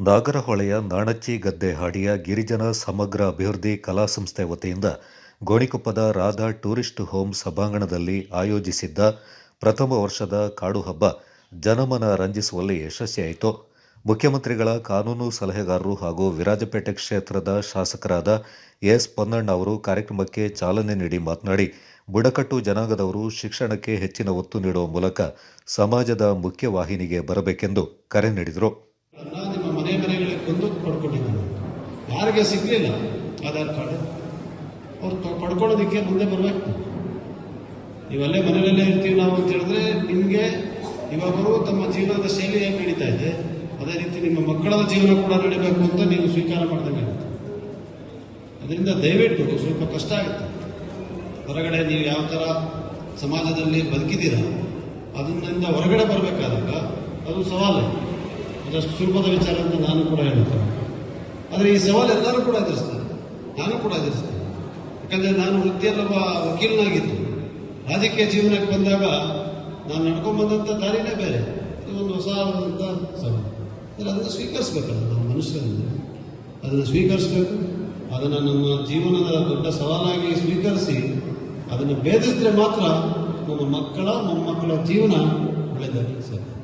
ನಾಗರಹೊಳೆಯ ನಾಣಚ್ಚಿ ಗದ್ದೆ ಹಾಡಿಯ ಗಿರಿಜನ ಸಮಗ್ರ ಅಭಿವೃದ್ಧಿ ಕಲಾ ಸಂಸ್ಥೆ ವತಿಯಿಂದ ಗೋಣಿಕೊಪ್ಪದ ರಾಧಾ ಟೂರಿಸ್ಟ್ ಹೋಮ್ ಸಭಾಂಗಣದಲ್ಲಿ ಆಯೋಜಿಸಿದ್ದ ಪ್ರಥಮ ವರ್ಷದ ಕಾಡು ಹಬ್ಬ ಜನಮನ ರಂಜಿಸುವಲ್ಲಿ ಯಶಸ್ವಿಯಾಯಿತು ಮುಖ್ಯಮಂತ್ರಿಗಳ ಕಾನೂನು ಸಲಹೆಗಾರರು ಹಾಗೂ ವಿರಾಜಪೇಟೆ ಕ್ಷೇತ್ರದ ಶಾಸಕರಾದ ಎಸ್ ಪೊನ್ನಣ್ಣ ಅವರು ಕಾರ್ಯಕ್ರಮಕ್ಕೆ ಚಾಲನೆ ನೀಡಿ ಮಾತನಾಡಿ, ಬುಡಕಟ್ಟು ಜನಾಂಗದವರು ಶಿಕ್ಷಣಕ್ಕೆ ಹೆಚ್ಚಿನ ಒತ್ತು ನೀಡುವ ಮೂಲಕ ಸಮಾಜದ ಮುಖ್ಯವಾಹಿನಿಗೆ ಬರಬೇಕೆಂದು ಕರೆ ನೀಡಿದರು ಅನ್ನ ನಿಮ್ಮ ಮನೆ ಮನೆಗಳಿಗೆ ಬಂದು ಪಡ್ಕೊಂಡಿದ್ದಾನೆ ಯಾರಿಗೆ ಸಿಗಲಿಲ್ಲ. ಆಧಾರ್ ಕಾರ್ಡ್. ಅವ್ರು ಪಡ್ಕೊಳ್ಳೋದಕ್ಕೆ ಮುಂದೆ ಬರಬೇಕು. ನೀವಲ್ಲೇ ಮನೆಯಲ್ಲೇ ಇರ್ತೀವಿ ನಾವು ಅಂತ ಹೇಳಿದ್ರೆ ನಿಮಗೆ ಇವಾಗಲೂ ತಮ್ಮ ಜೀವನದ ಶೈಲಿ ಹೇಗೆ ನಡೀತಾ ಇದೆ, ಅದೇ ರೀತಿ ನಿಮ್ಮ ಮಕ್ಕಳ ಜೀವನ ಕೂಡ ನಡಿಬೇಕು ಅಂತ ನೀವು ಸ್ವೀಕಾರ ಮಾಡ್ದಂಗೆ ಅದರಿಂದ ದಯವಿಟ್ಟು ಸ್ವಲ್ಪ ಕಷ್ಟ ಆಗುತ್ತೆ. ಹೊರಗಡೆ ನೀವು ಯಾವ ಥರ ಸಮಾಜದಲ್ಲಿ ಬದುಕಿದ್ದೀರ ಅದರಿಂದ ಹೊರಗಡೆ ಬರಬೇಕಾದಾಗ ಅದು ಸವಾಲು. ಅದಷ್ಟು ಸುಲಭದ ವಿಚಾರ ಅಂತ ನಾನು ಕೂಡ ಹೇಳ್ತೇನೆ. ಆದರೆ ಈ ಸವಾಲು ಎಲ್ಲರೂ ಕೂಡ ಎದುರಿಸ್ತಾರೆ. ನಾನು ಕೂಡ ಎದುರಿಸ್ತೇನೆ. ಯಾಕಂದರೆ ನಾನು ವೃತ್ತಿಯಲ್ಲೊಬ್ಬ ವಕೀಲನಾಗಿದ್ದು. ರಾಜಕೀಯ ಜೀವನಕ್ಕೆ ಬಂದಾಗ ನಾನು ನಡ್ಕೊಂಡ್ಬಂದಂಥ ದಾರಿನೇ ಬೇರೆ. ಇದು ಒಂದು ಆದಂಥ ಸವಾಲು. ಆದರೆ ಅದನ್ನು ಸ್ವೀಕರಿಸ್ಬೇಕಲ್ಲ ನಾವು ಮನುಷ್ಯರಿಂದ ಅದನ್ನು ಸ್ವೀಕರಿಸಬೇಕು. ಅದನ್ನು ನಮ್ಮ ಜೀವನದ ದೊಡ್ಡ ಸವಾಲಾಗಿ ಸ್ವೀಕರಿಸಿ ಅದನ್ನು ಭೇದಿಸಿದ್ರೆ ಮಾತ್ರ ನಮ್ಮ ಮಕ್ಕಳ, ಮೊಮ್ಮಕ್ಕಳ ಜೀವನ ಒಳ್ಳೆಯದಾಗಿ ಸಾಧ್ಯ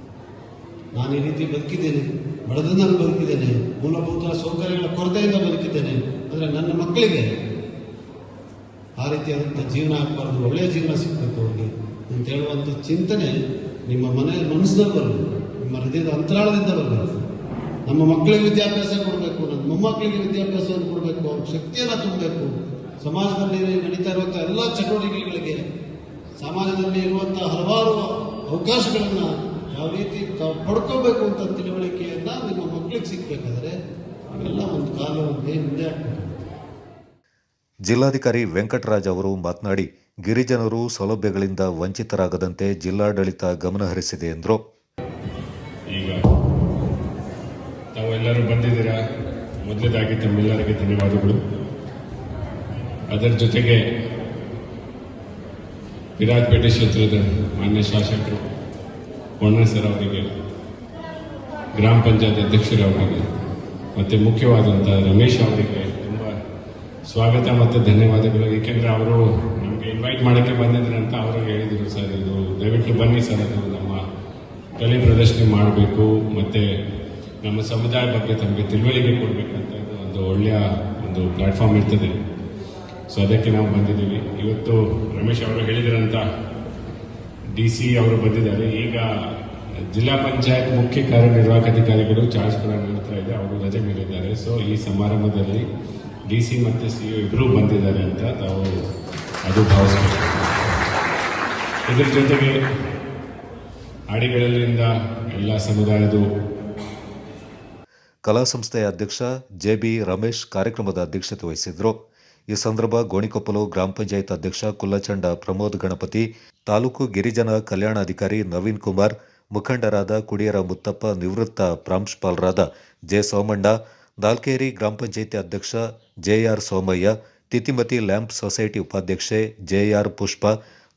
ನಾನು ಈ ರೀತಿ ಬದುಕಿದ್ದೇನೆ ಬಡದಿಂದ ಬದುಕಿದ್ದೇನೆ, ಮೂಲಭೂತ ಸೌಕರ್ಯಗಳ ಕೊರತೆಯಿಂದ ಬದುಕಿದ್ದೇನೆ ಅಂದರೆ ನನ್ನ ಮಕ್ಕಳಿಗೆ ಆ ರೀತಿಯಾದಂಥ ಜೀವನ ಆಗಬಾರ್ದು, ಒಳ್ಳೆಯ ಜೀವನ ಸಿಗಬೇಕು ಅವ್ರಿಗೆ ಅಂತ ಹೇಳುವಂಥ ಚಿಂತನೆ ನಿಮ್ಮ ಮನೆ ಮನಸ್ಸಿನಲ್ಲಿ ಬರಬೇಕು, ನಿಮ್ಮ ಹೃದಯದ ಅಂತರಾಳದಿಂದ ಬರಬೇಕು. ನಮ್ಮ ಮಕ್ಕಳಿಗೆ ವಿದ್ಯಾಭ್ಯಾಸ ಕೊಡಬೇಕು ನನ್ನ ಮೊಮ್ಮಕ್ಕಳಿಗೆ ವಿದ್ಯಾಭ್ಯಾಸವನ್ನು ಕೊಡಬೇಕು, ಅವ್ರ ಶಕ್ತಿಯನ್ನು ತುಂಬಬೇಕು. ಸಮಾಜದಲ್ಲಿ ನಡೀತಾ ಇರುವಂಥ ಎಲ್ಲ ಚಟುವಟಿಕೆಗಳಿಗೆ, ಸಮಾಜದಲ್ಲಿ ಇರುವಂಥ ಹಲವಾರು ಅವಕಾಶಗಳನ್ನು ಯಾವ ರೀತಿ ತಾವು ಪಡ್ಕೋಬೇಕು ಅಂತ ತಿಳುವಳಿಕೆಯನ್ನ ನಿಮ್ಮ ಮಕ್ಕಳಿಗೆ ಸಿಗ್ಬೇಕಾದ್ರೆ ಅವೆಲ್ಲ ಒಂದು ಕಾಲ ಒಂದೇ ಜಿಲ್ಲಾಧಿಕಾರಿ ವೆಂಕಟರಾಜ್ ಅವರು ಮಾತನಾಡಿ ಗಿರಿಜನರು ಸೌಲಭ್ಯಗಳಿಂದ ವಂಚಿತರಾಗದಂತೆ ಜಿಲ್ಲಾಡಳಿತ ಗಮನಹರಿಸಿದೆ ಎಂದರು. ಈಗ ತಾವೆಲ್ಲರೂ ಬಂದಿದ್ದೀರಾ? ಮೊದಲೇದಾಗಿ ತಮ್ಮೆಲ್ಲರಿಗೆ ಧನ್ಯವಾದಗಳು. ಅದರ ಜೊತೆಗೆ ವಿರಾಜಪೇಟೆ ಕ್ಷೇತ್ರದ ಮಾನ್ಯ ಶಾಸಕರು ಪೊಣ್ಣ ಸರ್ ಅವರಿಗೆ, ಗ್ರಾಮ ಪಂಚಾಯತ್ ಅಧ್ಯಕ್ಷರವರಿಗೆ ಮತ್ತು ಮುಖ್ಯವಾದಂಥ ರಮೇಶ್ ಅವರಿಗೆ ತುಂಬ ಸ್ವಾಗತ ಮತ್ತು ಧನ್ಯವಾದಗಳು. ಏಕೆಂದರೆ ಅವರು ನಮಗೆ ಇನ್ವೈಟ್ ಮಾಡೋಕ್ಕೆ ಬಂದಿದ್ರು ಅಂತ ಅವರು ಹೇಳಿದರು ಸರ್. ಇದು ದಯವಿಟ್ಟು ಬನ್ನಿ ಸರ್, ಅದು ನಮ್ಮ ಕಲೆ ಪ್ರದರ್ಶನ ಮಾಡಬೇಕು ಮತ್ತು ನಮ್ಮ ಸಮುದಾಯ ಬಗ್ಗೆ ತಮಗೆ ತಿಳುವಳಿಕೆ ಕೊಡಬೇಕಂತ ಒಂದು ಒಳ್ಳೆಯ ಒಂದು ಪ್ಲ್ಯಾಟ್ಫಾರ್ಮ್ ಇರ್ತದೆ. ಸೊ ಅದಕ್ಕೆ ನಾವು ಬಂದಿದ್ದೀವಿ. ಇವತ್ತು ರಮೇಶ್ ಅವರು ಹೇಳಿದ್ರಂತ ಡಿ ಸಿ ಅವರು ಬಂದಿದ್ದಾರೆ. ಈಗ ಜಿಲ್ಲಾ ಪಂಚಾಯತ್ ಮುಖ್ಯ ಕಾರ್ಯನಿರ್ವಾಹಕ ಅಧಿಕಾರಿಗಳು ಚಾರ್ಜ್ ಕೂಡ ನೀಡ್ತಾ ಇದೆ. ಅವರು ರಜೆ ಮೇಲಿದ್ದಾರೆ. ಸೊ ಈ ಸಮಾರಂಭದಲ್ಲಿ ಡಿ ಸಿ ಮತ್ತು ಸಿ ಇಬ್ಬರೂ ಬಂದಿದ್ದಾರೆ ಅಂತ ತಾವು ಅದು ಭಾವಿಸ್ಬೇಕು ಇದರ ಜೊತೆಗೆ ಹಾಡಿಗಳಲ್ಲಿಂದ ಎಲ್ಲ ಸಮುದಾಯದ ಕಲಾ ಸಂಸ್ಥೆಯ ಅಧ್ಯಕ್ಷ ಜೆ ಬಿ ರಮೇಶ್ ಕಾರ್ಯಕ್ರಮದ ಅಧ್ಯಕ್ಷತೆ ವಹಿಸಿದ್ರು. ಈ ಸಂದರ್ಭ ಗೋಣಿಕೊಪ್ಪಲು ಗ್ರಾಮ ಪಂಚಾಯತ್ ಅಧ್ಯಕ್ಷ ಕುಲ್ಲಚಂಡ ಪ್ರಮೋದ್ ಗಣಪತಿ, ತಾಲೂಕು ಗಿರಿಜನ ಕಲ್ಯಾಣಾಧಿಕಾರಿ ನವೀನ್ ಕುಮಾರ್, ಮುಖಂಡರಾದ ಕುಡಿಯರ ಮುತ್ತಪ್ಪ ನಿವೃತ್ತ ಪ್ರಾಂಶುಪಾಲರಾದ ಜೆ ಸೋಮಣ್ಣ, ದಾಲ್ಕೇರಿ ಗ್ರಾಮ ಪಂಚಾಯಿತಿ ಅಧ್ಯಕ್ಷ JR Somaiah Thithimathi lamp society ಉಪಾಧ್ಯಕ್ಷೆ ಜೆಆರ್ ಪುಷ್ಪ,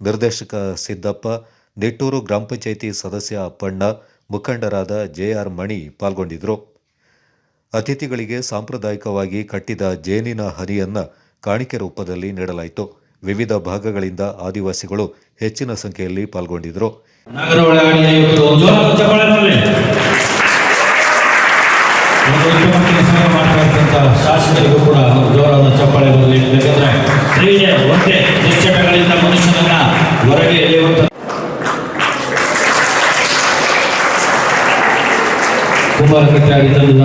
ನಿರ್ದೇಶಕ ಸಿದ್ದಪ್ಪ, ನಿಟ್ಟೂರು ಗ್ರಾಮ ಪಂಚಾಯಿತಿ ಸದಸ್ಯ ಅಪ್ಪಣ್ಣ, ಮುಖಂಡರಾದ ಜೆಆರ್ ಮಣಿ ಪಾಲ್ಗೊಂಡಿದ್ದರು. ಅತಿಥಿಗಳಿಗೆ ಸಾಂಪ್ರದಾಯಿಕವಾಗಿ ಕಟ್ಟಿದ ಜೇನಿನ ಹನಿಯನ್ನ ಕಾಣಿಕೆ ರೂಪದಲ್ಲಿ ನೀಡಲಾಯಿತು. ವಿವಿಧ ಭಾಗಗಳಿಂದ ಆದಿವಾಸಿಗಳು ಹೆಚ್ಚಿನ ಸಂಖ್ಯೆಯಲ್ಲಿ ಪಾಲ್ಗೊಂಡಿದ್ದರು. ಕುಮಾರ ಕಟ್ಟಾಗಿ ತಂದ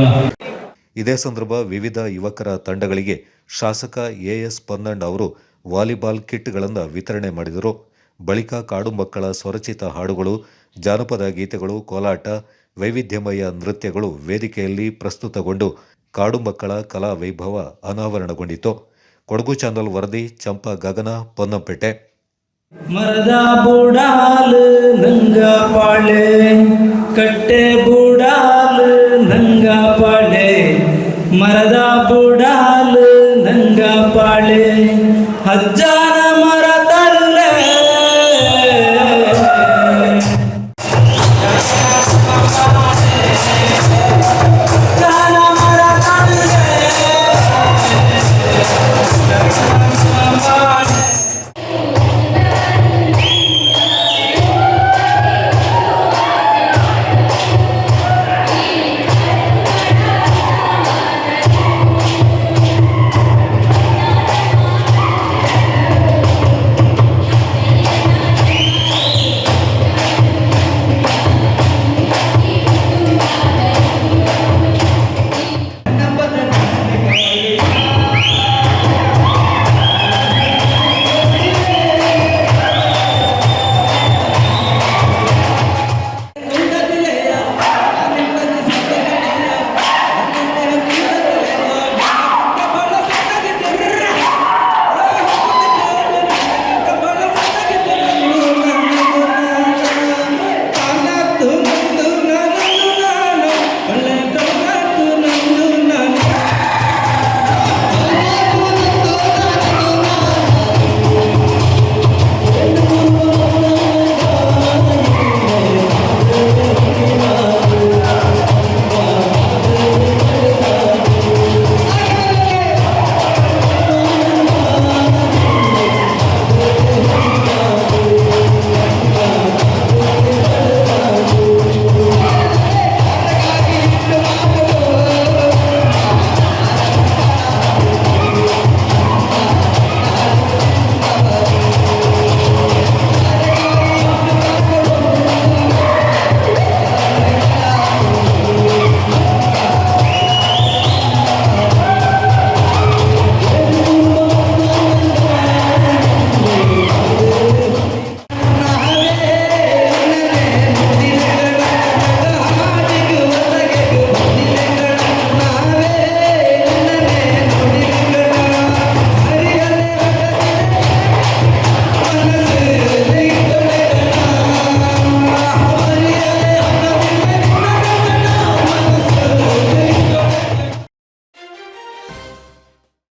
ಇದೇ ಸಂದರ್ಭ ವಿವಿಧ ಯುವಕರ ತಂಡಗಳಿಗೆ ಶಾಸಕ ಎಎಸ್ ಪನ್ನಂಡ್ ಅವರು ವಾಲಿಬಾಲ್ ಕಿಟ್ಗಳನ್ನು ವಿತರಣೆ ಮಾಡಿದರು. ಬಳಿಕ ಕಾಡು ಮಕ್ಕಳ ಸ್ವರಚಿತ ಹಾಡುಗಳು, ಜಾನಪದ ಗೀತೆಗಳು, ಕೋಲಾಟ, ವೈವಿಧ್ಯಮಯ ನೃತ್ಯಗಳು ವೇದಿಕೆಯಲ್ಲಿ ಪ್ರಸ್ತುತಗೊಂಡು ಕಾಡು ಮಕ್ಕಳ ಕಲಾ ವೈಭವ ಅನಾವರಣಗೊಂಡಿತು. ಕೊಡಗು ಚಾನಲ್ ವರದಿ, ಚಂಪಾ ಗಗನ, ಪೊನ್ನಂಪೇಟೆ. ಮರದ ಬುಡಾಲ್ ನಂಗ ಪಾಳೆ ಕಟ್ಟೆ மரதாபுட